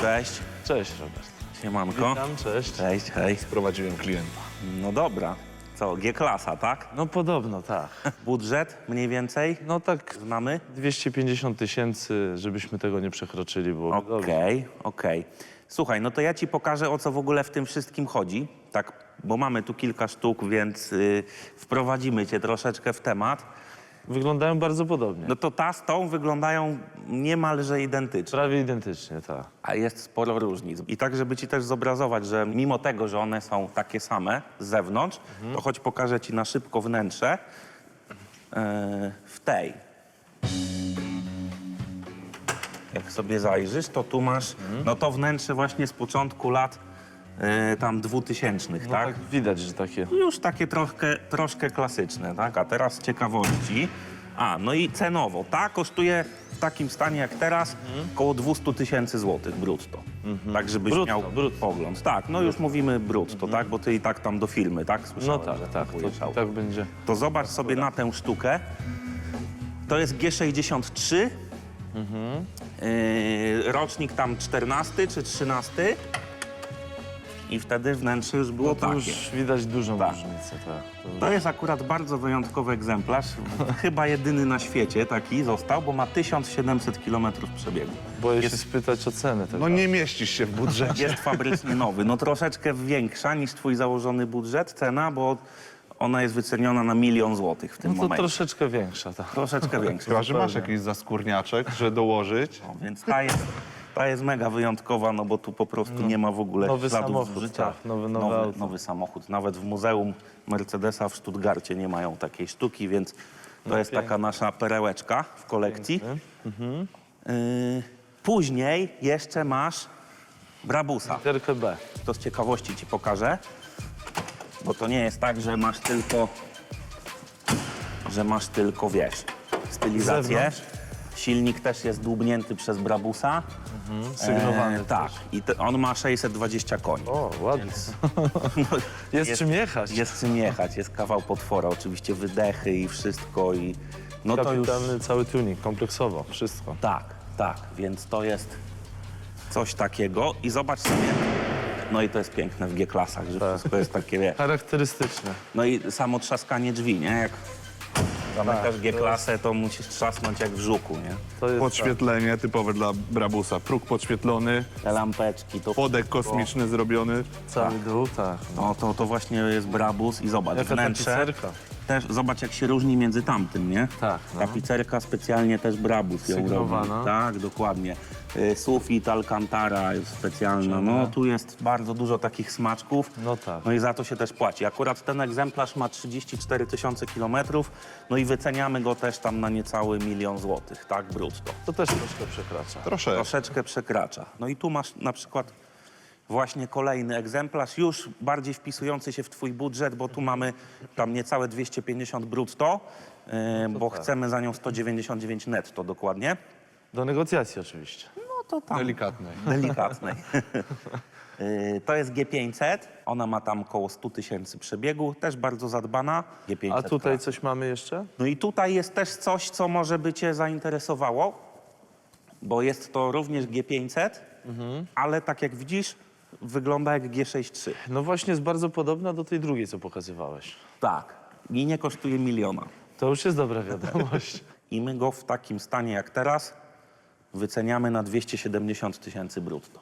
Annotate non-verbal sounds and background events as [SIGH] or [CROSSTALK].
Cześć. Cześć, Robert. Siemanko. Witam, cześć. Cześć, hej. Prowadziłem klienta. No dobra. Co, G-klasa, tak? No podobno, tak. [LAUGHS] Budżet mniej więcej No tak znamy? 250 tysięcy, żebyśmy tego nie przekroczyli, było Okej, okej. Słuchaj, no to ja ci pokażę, o co w ogóle w tym wszystkim chodzi. Tak, bo mamy tu kilka sztuk, więc y, wprowadzimy cię troszeczkę w temat. Wyglądają bardzo podobnie. No to ta z tą wyglądają niemalże identycznie. Prawie identycznie, tak. A jest sporo różnic. I tak, żeby ci też zobrazować, że mimo tego, że one są takie same z zewnątrz, to choć pokażę ci na szybko wnętrze e, w tej. Jak sobie zajrzysz, to tu masz, no to wnętrze właśnie z początku lat e, tam dwutysięcznych, No tak? tak widać, że takie... Już takie troszkę, troszkę klasyczne, tak? A teraz z ciekawości. A, no i cenowo. Ta kosztuje w takim stanie jak teraz około 200 tysięcy złotych brutto. Tak, żebyś Brutto, miał brutto. pogląd. Tak, no już mówimy brutto, tak? Bo ty i tak tam do filmy, tak? No Słyszałem, tak, tak, kupujesz to, auto. tak będzie. To zobacz sobie na tę sztukę. To jest G63. Yy, rocznik tam 14 czy 13. I wtedy wnętrze już było No to takie. już widać dużą Tak. różnicę, tak. To- To jest akurat bardzo wyjątkowy egzemplarz. [LAUGHS] Chyba jedyny na świecie taki został, bo ma 1700 km przebiegu. Boję się spytać o cenę tego. No nie mieścisz się w budżecie. Jest fabrycznie nowy. No troszeczkę większa niż twój założony budżet, cena, bo ona jest wyceniona na milion złotych w tym No to momencie. troszeczkę większa, tak. Troszeczkę większa. Chyba, że masz jakiś zaskórniaczek, że dołożyć. No, więc ta jest, ta jest mega wyjątkowa, no bo tu po prostu nie ma w ogóle Nowy śladów samochód, zużycia. tak, nowy- nowe nowy, auto. nowy samochód. Nawet w Muzeum Mercedesa w Stuttgarcie nie mają takiej sztuki, więc to jest taka nasza perełeczka w kolekcji. Yy, później jeszcze masz Brabusa. Literkę B. To z ciekawości ci pokażę, bo to nie jest tak, że masz tylko, że masz tylko, wiesz, stylizację. zewnątrz? Silnik też jest dłubnięty przez Brabusa. Sygnowany E, tak. I te, on ma 620 koni. O, ładnie. [LAUGHS] Jest, czym jechać. Jest czym jechać, jest kawał potwora, oczywiście wydechy i wszystko i no to już... Kapitalny cały tuning, kompleksowo, wszystko. Tak, tak, więc to jest coś takiego i zobacz sobie, no i to jest piękne w G-klasach, że Tak. wszystko jest takie, wie, Charakterystyczne. no i samo trzaskanie drzwi, nie? Jak zamykasz Tak, G-klasę, to musisz trzasnąć jak w żuku, nie? To jest Podświetlenie typowe dla Brabusa. Próg podświetlony, Te lampeczki, to podek kosmiczny zrobiony. tak, cały dół, tak. No. No to, to właśnie jest Brabus i zobacz, Jaka wnętrze. tapicerka. Też zobacz, jak się różni między tamtym, nie? Tak, no. Tapicerka specjalnie też Brabus ją Sygnowana. robi. Tak, dokładnie. Y, Sufit Alcantara jest specjalna. No tu jest bardzo dużo takich smaczków. No tak. No i za to się też płaci. Akurat ten egzemplarz ma 34 tysiące kilometrów, no i wyceniamy go też tam na niecały milion złotych, tak, brutto. To też troszkę przekracza. Troszeczkę. Troszeczkę przekracza. No i tu masz na przykład właśnie kolejny egzemplarz, już bardziej wpisujący się w twój budżet, bo tu mamy tam niecałe 250 brutto, yy, bo chcemy za nią 199 netto dokładnie. Do negocjacji oczywiście. No to tam Delikatnej. delikatnej. Yy, [LAUGHS] To jest G500, ona ma tam około 100 tysięcy przebiegu, też bardzo zadbana. G500 A tutaj coś mamy jeszcze? No i tutaj jest też coś, co może by Cię zainteresowało, bo jest to również G500, ale tak jak widzisz, wygląda jak G63. No właśnie jest bardzo podobna do tej drugiej, co pokazywałeś. Tak. I nie kosztuje miliona. To już jest dobra wiadomość. [LAUGHS] I my go w takim stanie jak teraz wyceniamy na 270 tysięcy brutto.